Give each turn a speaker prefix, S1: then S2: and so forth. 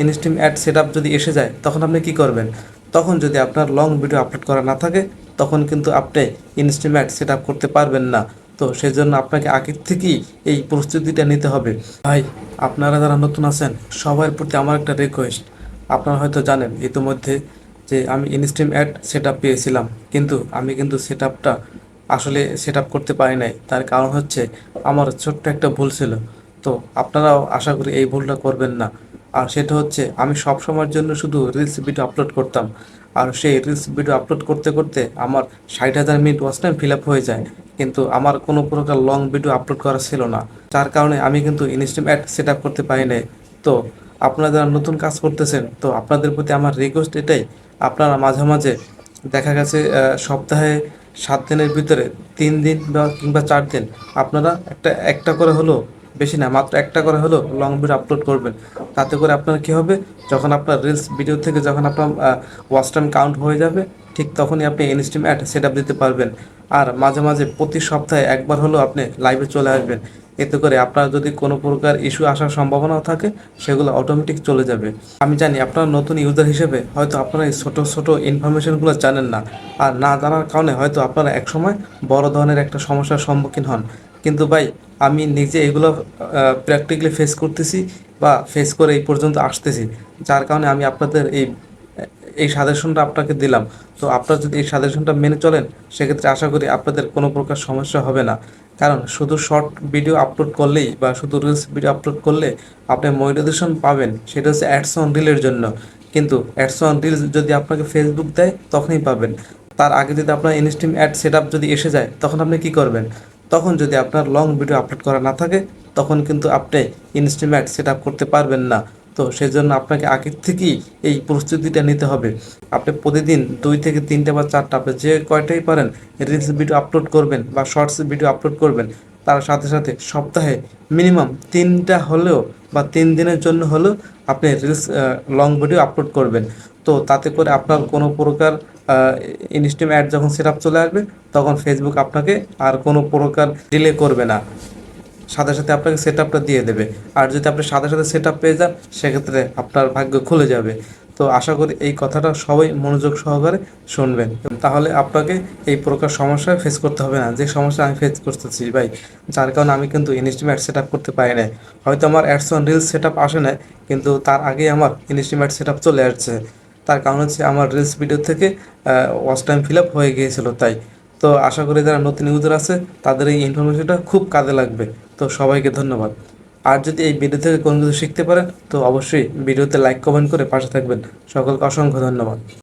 S1: ইনস্টিম ad set যদি এসে যায়, তখন আপনি কি করবেন? তখন যদি আপনার লং ভিডিও আপলোড করা না থাকে, তখন কিন্তু আপনি ইনস্টিম অ্যাড সেট করতে পারবেন না। তো সেই জন্য আপনাকে আগের থেকেই এই প্রস্তুতিটা নিতে হবে। ভাই, আপনারা যারা নতুন আছেন, সবার প্রতি আমার একটা রিকোয়েস্ট আপনারা হয়তো জানেন ইতিমধ্যে যে আমি ইনস্টিম অ্যাড সেট পেয়েছিলাম, কিন্তু আমি কিন্তু সেট আসলে সেট করতে পারি নাই। তার কারণ হচ্ছে, আমার ছোট্ট একটা ভুল ছিল। তো আপনারাও আশা করি এই ভুলটা করবেন না। আর সেটা হচ্ছে, আমি সব সময়ের জন্য শুধু রিলস ভিডিও আপলোড করতাম। আর সেই রিলস ভিডিও আপলোড করতে করতে আমার ষাট হাজার minute watch time fill up হয়ে যায়। কিন্তু আমার কোনো প্রকার লং ভিডিও আপলোড করা ছিল না। যার কারণে আমি কিন্তু ইনস্টিম অ্যাড সেট আপ করতে পারি নাই। তো আপনারা যারা নতুন কাজ করতেছেন, তো আপনাদের প্রতি আমার রিকোয়েস্ট এটাই, আপনারা মাঝে মাঝে দেখা গেছে সপ্তাহে সাত দিনের ভিতরে তিন দিন বা কিংবা চার দিন, আপনারা একটা একটা করে হলো বেশি না, মাত্র একটা করে হলো লং ভিডিও আপলোড করবেন। তাতে করে আপনার কি হবে? যখন আপনার রিলস ভিডিও থেকে যখন আপনার ওয়াচ টাইম কাউন্ট হয়ে যাবে, ঠিক তখনই আপনি ইনস্টিম অ্যাড সেট আপ দিতে পারবেন। আর মাঝে মাঝে প্রতি সপ্তাহে একবার হলেও আপনি লাইভে চলে আসবেন। এতে করে আপনার যদি কোনো প্রকার ইস্যু আসার সম্ভাবনাও থাকে, সেগুলো অটোমেটিক চলে যাবে। আমি জানি আপনার নতুন ইউজার হিসেবে হয়তো আপনারা এই ছোটো ছোটো ইনফরমেশনগুলো জানেন না। আর না জানার কারণে হয়তো আপনারা একসময় বড় ধরনের একটা সমস্যার সম্মুখীন হন। কিন্তু ভাই, আমি নিজে এগুলো প্র্যাকটিক্যালি ফেস করতেছি বা ফেস করে এই পর্যন্ত আসতেছি। যার কারণে আমি আপনাদের এই এই সাজেশনটা আপনাকে দিলাম। তো আপনারা যদি এই সাজেশনটা মেনে চলেন, সেক্ষেত্রে আশা করি আপনাদের কোনো প্রকার সমস্যা হবে না। কারণ শুধু শর্ট ভিডিও আপলোড করলেই বা শুধু রিলস ভিডিও আপলোড করলে আপনি মনিটাইজেশন পাবেন। সেটা হচ্ছে অ্যাডস অন রিলের জন্য। কিন্তু অ্যাডস অন রিলস যদি আপনাকে ফেসবুক দেয়, তখনই পাবেন। তার আগে যদি আপনার ইনস্টিম অ্যাড সেট যদি এসে যায়, তখন আপনি কি করবেন? তখন যদি আপনার লং ভিডিও আপলোড করা না থাকে, তখন কিন্তু আপনি ইনস্টিম অ্যাড সেট করতে পারবেন না। তো সেই জন্য আপনাকে আগের থেকেই এই প্রস্তুতিটা নিতে হবে। আপনি প্রতিদিন দুই থেকে তিনটে বা চারটা, আপনি যে কয়টাই পারেন রিলস ভিডিও আপলোড করবেন বা শর্টস ভিডিও আপলোড করবেন, তার সাথে সাথে সপ্তাহে মিনিমাম তিনটা হলেও বা তিন দিনের জন্য হলেও আপনি রিলস লং ভিডিও আপলোড করবেন। তো তাতে করে আপনার কোনো প্রকার ইনস্টিম অ্যাড যখন সেট চলে আসবে, তখন ফেসবুক আপনাকে আর কোনো প্রকার ডিলে করবে না। সাথে সাথে আপনাকে সেট আপটা দিয়ে দেবে। আর যদি আপনি সাথে সাথে সেট আপ পেয়ে যান, সেক্ষেত্রে আপনার ভাগ্য খুলে যাবে। তো আশা করি এই কথাটা সবাই মনোযোগ সহকারে শুনবেন। তাহলে আপনাকে এই প্রকার সমস্যা ফেস করতে হবে না। যে সমস্যা আমি ফেস করতেছি ভাই, যার কারণে আমি কিন্তু ইনস্টিমেট সেট আপ করতে পারি না হয়তো আমার ads on reels set up আসে না কিন্তু তার আগেই আমার ইনস্টিমেট সেট আপ চলে আসছে। তার কারণ হচ্ছে আমার রিলস ভিডিও থেকে ওয়াচ টাইম ফিল আপ হয়ে গিয়েছিল, তাই। তো আশা করি যারা নতুন ইউজার আছে, তাদের এই ইনফরমেশনটা খুব কাজে লাগবে। তো সবাইকে ধন্যবাদ। আর যদি এই ভিডিও থেকে কোনো কিছু শিখতে পারেন, তো অবশ্যই ভিডিওতে লাইক কমেন্ট করে পাশে থাকবেন। সকলকে অসংখ্য ধন্যবাদ।